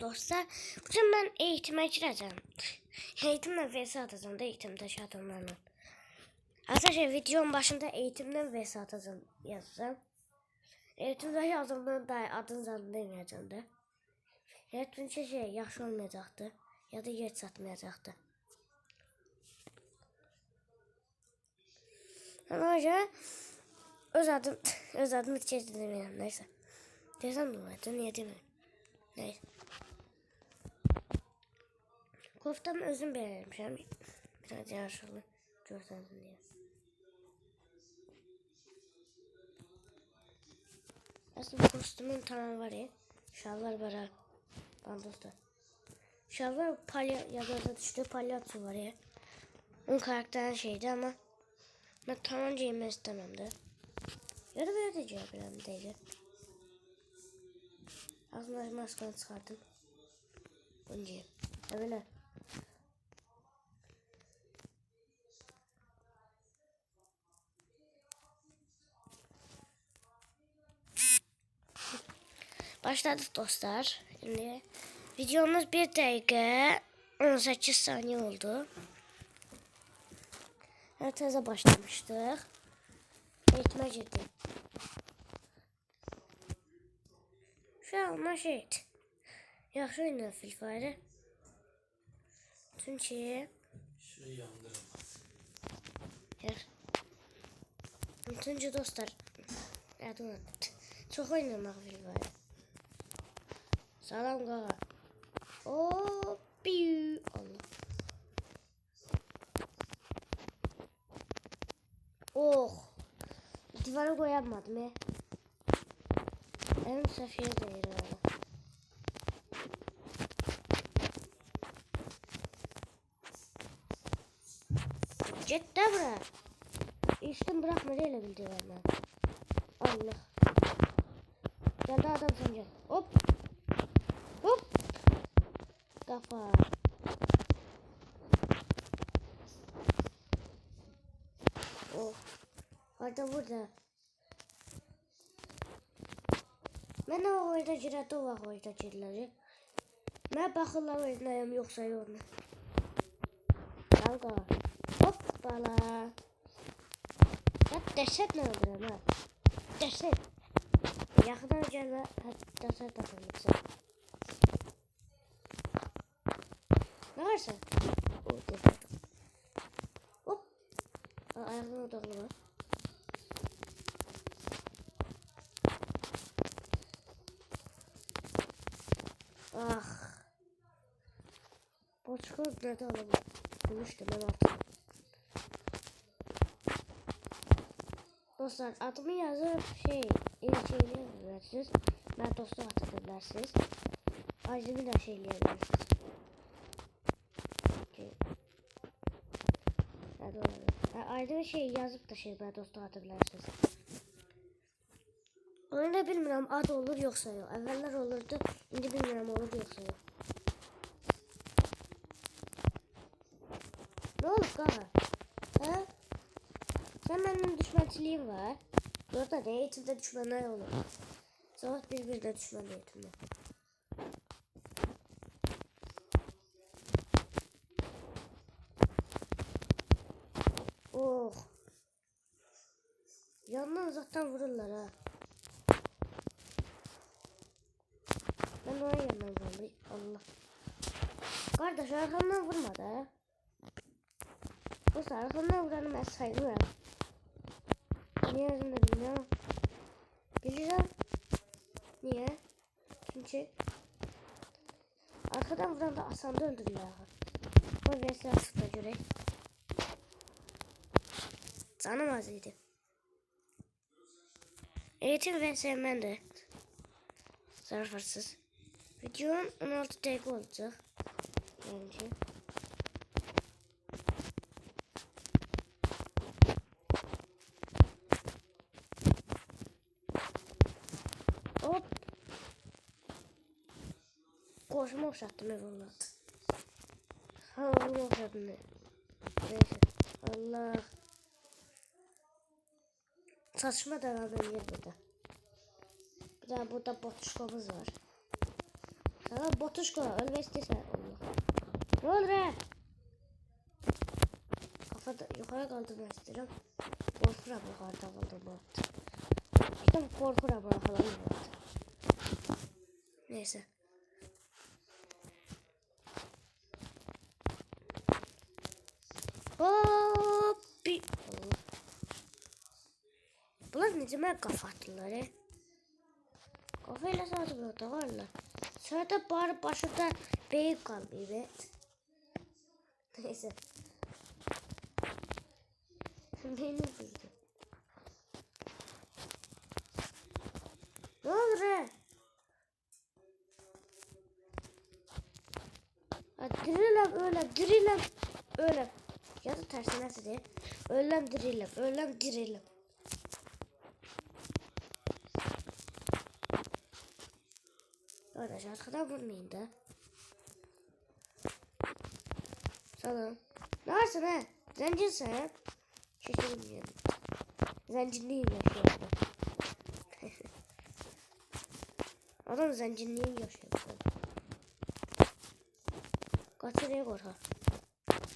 Dostlar, bugün ben eğitime gireceğim. Eğitimle vs atacağım da eğitimde şadımlarla. Arkadaşlar videonun başında eğitimden vs atacağım yazacağım. Eğitimde yazdığımda da adını zaten demeyeceğim de. Eğitim şey yaxşı olmayacaktı ya da yer satmayacaktı. Ona göre öz adım, öz adımı hiç demiyorum neyse. Desem ne olacak niye demiyorum. Neyse. Koftamı özüm beğenmişim. Biraz yaşlı görseniz diye. Aslında kostümün tamam var ya. Şalvar var. Bandozda. Şalvar palya ya da düştü palyatso var ya. Onun karakterin şeydi ama ben tamam giymek istemem de. Ya da böyle de giyebilirim değil. Aslında maskanı çıkardım. Önce. Öyle. Başladık dostlar. Şimdi videomuz 1 dakika 18 saniye oldu. Herkese başlamıştık. Eğitime girdim. Şu an maşet. Yaxşı oynayır Free Fire. Çünkü Şurayı yandıramaz. Yer. Çünkü dostlar. Ya dur. Çok oynamak Free Fire. Salam qağa. Oo, piu. Allah. Oh. Divara koyamadım ya. Elim safiye değil öyle. Git de bırak. İşten bırakma öyle bildi bana. Allah. Geldi adam sence. Hop. Hop. Kafa. Oh. Orada burada. Ben o oyunda girədə o oyunda girləri. Mən baxırlar oynayam yoxsa yox. Dalga. Hoppala. Ya dəhşət nə öldürəm ha? Dəhşət. Yaxından gəlmə, dəhşət atılmışsın. Ne varsa? O dəhşət. Hop. Ayağına odaqlı var. Ah. Başka nerede alalım? Demiştim ben artık. Dostlar adımı yazıp şey şeyleyebilirsiniz. Ben dostu atabilirsiniz. Aydın'ı da şeyleyebilirsiniz. Hadi olalım. Ha, Aydın'ı şey yazıp da şey ben dostu atabilirsiniz. Onu da bilmiyorum ad olur yoksa yok. Evveller olurdu. Şimdi bilmiyorum olur yoksa yok. Ne olur kanka? Ha? Sen benim düşmançılığım var. Burada ne eğitimde düşmanlar olur. Sabah birbirine düşman eğitimde. Oh. Yandan uzaktan vururlar ha. Ben ona yandan vurayım. Allah. Kardeş arkamdan vurma da. Bu arkamdan vuranı ben saymıyorum. Niye yazını bilmiyorum. Bileceğim. Niye? Çünkü arkadan vuran da asanda öldürürler. O vesile atıkta göre. Canım az. Eğitim ve sevmen de. Zarfarsız. Videom 16 dakika olacak. Bence. Hop. Koşma okşattım ev valla. Ha onu okşattım ev. Neyse. Allah. Saçma devam ediyor burada. Bir daha burada botuşkomuz var. Lan Botuşko ölme istesen Allah. Ne olur he? Kafada yukarı kaldırmak istedim. Korkuram yukarıda kaldırmak. İşte korkuram bırakalım. Neyse. Hop bir. Allah. Bunlar ne demek kafa attılar he? Kafayla saati burada varlar. Sırada bari başında beyin kalmıyor be. Neyse. Beynim vurdu. Ne olur he? Dirilem öyle dirilem öyle. Ya da tersine diye. Öylem dirilem öylem dirilem. Arkadaş arkadan vurmayın da. Sana. Ne varsın ha? Zencisin ha? Şaşırmıyorum. Zencinliğim yaşıyor. Adam zencinliğim yaşıyor. Kaçırıyor korha.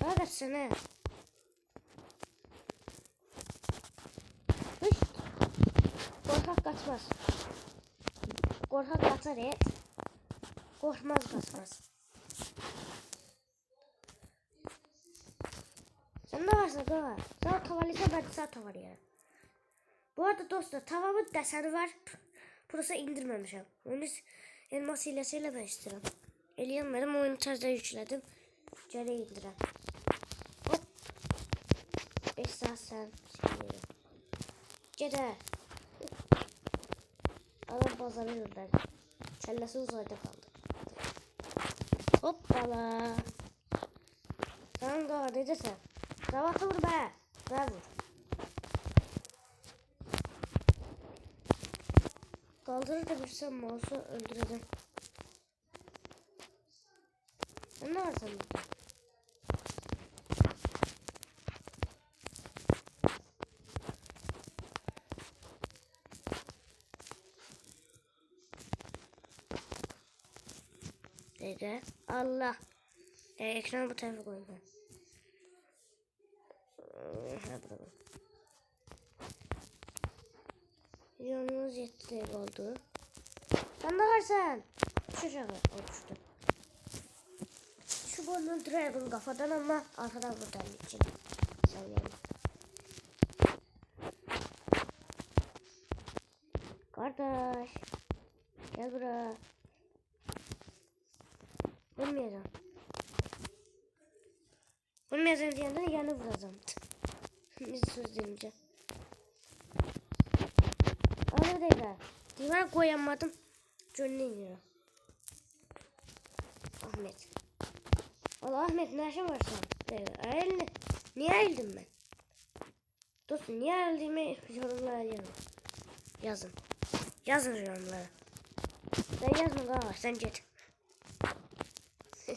Daha kaçsana. Hış. Korkak kaçmaz. Korkak kaçar et. Korkmaz kaçmaz. Sen ne varsa tava. Sana tavalıysa ben de sana tavalıyım. Bu arada dostlar tavamın deseni var. Burası indirmemişim. Onu elmas hilesiyle ben istedim. Eliyem benim oyunu tarzda yükledim. Geri indirem. Hop. 5 saat sen. Şimdi. Gede. Adam pazarı gönderdi. Kellesi uzayda kaldı. Hoppala. Sen daha ne desen? Kravatı vur be. Ver vur. Kaldırır da bir sen mouse'u öldüreceğim. Sen ne var sende? Dede. Allah. E, ekranı bu tarafa ben. Ee. Yolumuz de oldu. Sen de varsan. Şu şaka olmuştu. Şu burnun dragon kafadan ama arkadan buradan için. Yani. Kardeş. Gel buraya. Vurmayacağım. Vurmayacağım diyenden yanı vuracağım. Biz söz değil ha. Divar koyamadım. Ya. Ahmet. Allah Ahmet ne işin var sen? Eğil, niye eğildim ben? Dostum niye eğildiğimi yorumlara yazın. Yazın. Yazın yorumlara. Sen yazma galiba sen git. Ne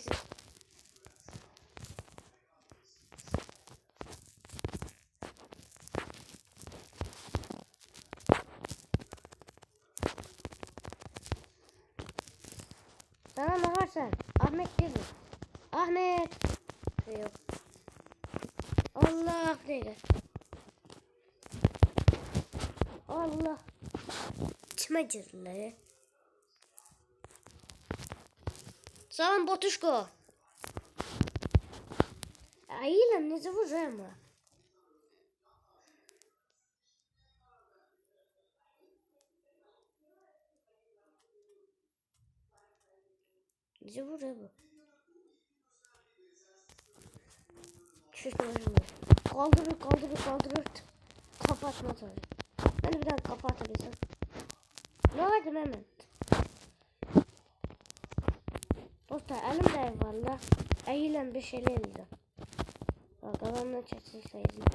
var sen? Ahmet mi? Ahmet. Şey Yok. Allah dedi. Allah. Kime Ay lan ne zaman ama. Bizi vuruyor bu. Şişmanım. Kaldırır kaldırır kaldırır. Kapatma tabii. Ben bir daha kapatabilsem. Ne oldu Mehmet? Dostlar elimde valla. Eğilen bir şeyler elimde. Bak adamla çatışır sayesinde.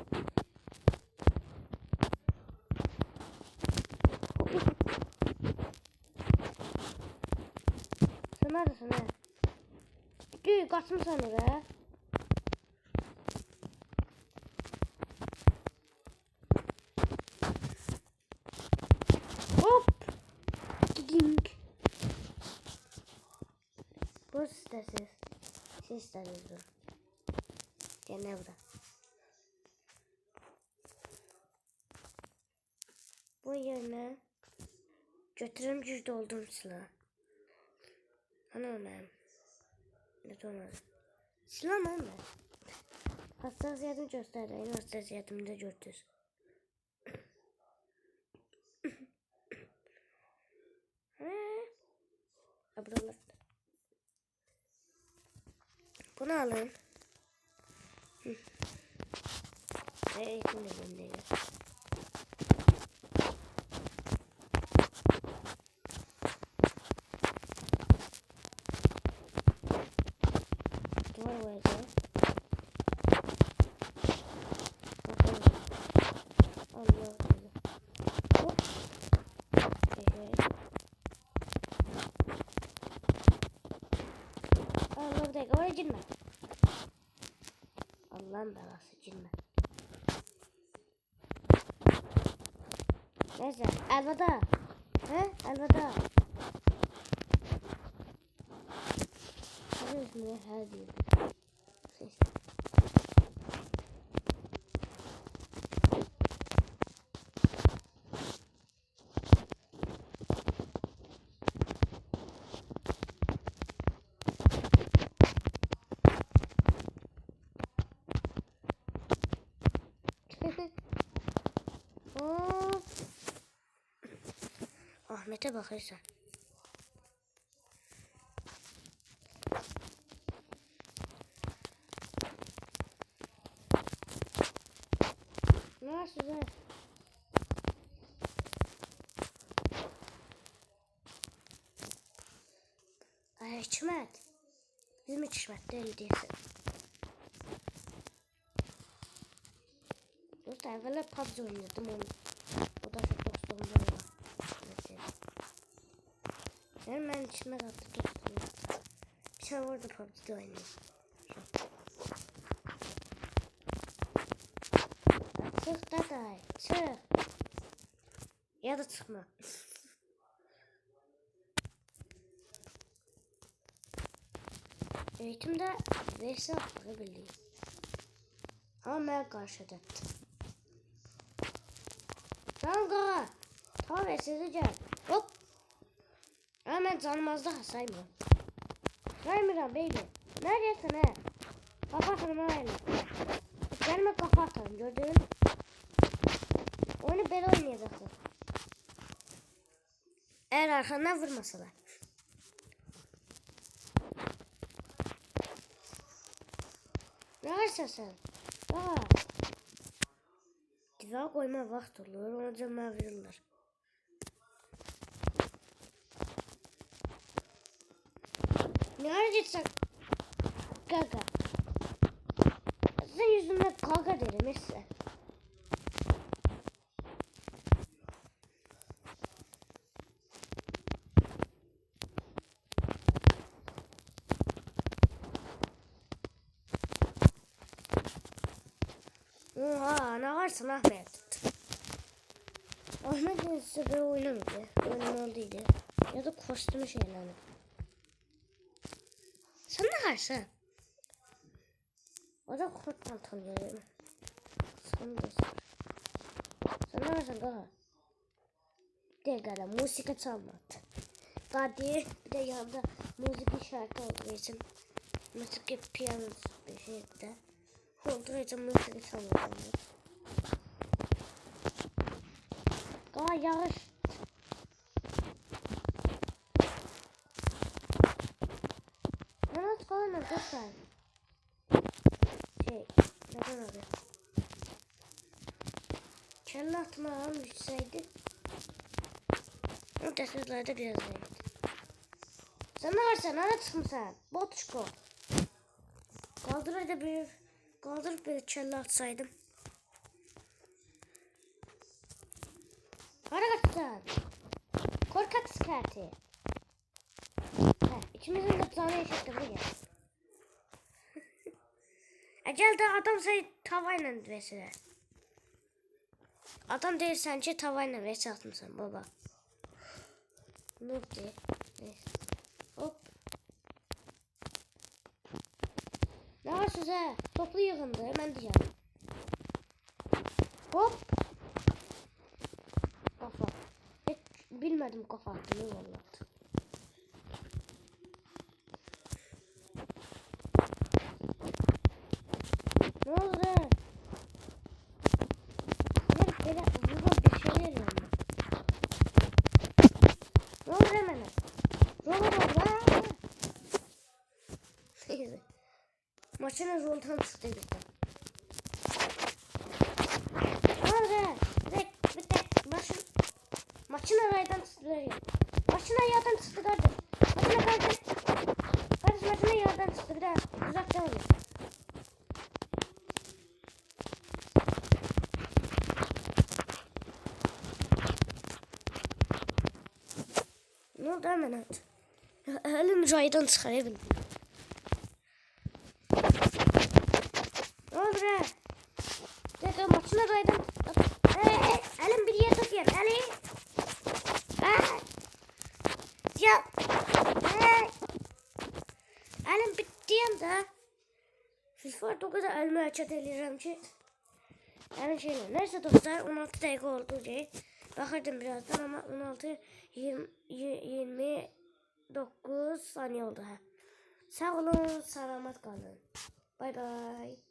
Sen neredesin he? Düğü kaçtım seni be. Hop. Gidink. İstəsiz. Siz istədiniz bu. Gene bura. Bu yerine götürüm cüzde olduğum silah. Ana mənim. Ne olmadı. Silah mənim mən. Hassasiyetimi göstərdim. Hassasiyetimi də gördünüz. Ha, Bunu alın. Hı. Ve eğitim de gönderiyor. Duvar koyacağım. Bakalım. Allah Allah. Hop. Evet. Allah bir dakika oraya girme. Allah'ın belası girme. Neyse elveda. He elveda. Her ismini her diyor. Ahmet'e bakırsan. Ne size? Ay Hikmet. Bizim Hikmet değil değilsin. Dost evvela PUBG oynuyordum onu. O da çok dostluğumda var. Mesela. Yani ben içime attı dostluğum yaptı. Bir tane orada PUBG'de oynuyor. Çık daday, çık. Ya da çıkma. Eğitimde Veysel hakkı biliyor. Ama ben karşıda. Tamam kaka. Tamam gel. Hop. Ama ben canımazda saymıyorum. Saymıyorum beyli. Neredesin he? Ha yani. Gelme kafa atarım gördün mü? Oyunu böyle oynayacaksın. Eğer arkandan vurmasalar. Ne varsa sen? Aa. Divar koyma vaxt olur. Ona cəmə verirlər. Ne harcayacak? Gaga. Sen yüzümde gaga derim esse. Oha ne varsın Ahmet? Ahmet böyle oynamadı. Oynamalıydı. Ya da kostümü şeylerle. Sen ne varsın? O da kurt pantolon görüyorum. Sen de. Sen ne varsın daha? De gala musika çalmadı. Daha diye bir de yanında müzik şarkı için müzik piyano bir şey de. Olduğu için müzik çalmadı. Daha yağış. Mehmet kalma lütfen. Şey, neden adı? Kelle atma ağam düşseydi. Testlerde biraz ne varsan anlatsın sen. Botuşko. Kaldır da bir kaldırıp bir kelle atsaydım. Harekatsan. Korkak sıkartı. Ha, ikimizin de tane yaşattı buraya. e gel de adam seni tavayla vesile. Adam değil sence tavayla vesile atmışsın baba. Nurdi. Neyse. Hop. Var size. Toplu yığındı. Hemen diyeceğim. Hop. Kafa. Hiç bilmedim kafa attığını vallahi. Ne oldu? Ben böyle burada bir şey veriyorum. Ne oldu hemen? Robot oldu. Aa! Neyse. Maçın roldan çıktı bir de. Ne oldu? Bir tek, bir tek maçın, maçın araydan çıktı. Maçın ayağdan çıktı kardeş. Maçın ayağdan Kardeş maçın ayağdan çıktı. Bir daha uzakta oluyor. Ne oldu hemen at? Elim raydan çıkarabildim. Ne oldu be? Tekrar maçına raydan... Elim bir yere tutuyor. Elim. Ha. Ya. Elim bitti da. FIFA o kadar elimi açat eləyirəm ki. Yani şeyler. Neyse dostlar 16 dakika oldu diye. Bakardım birazdan ama 16 20 29 saniye oldu ha. Sağ olun, selamat kalın. Bay bay.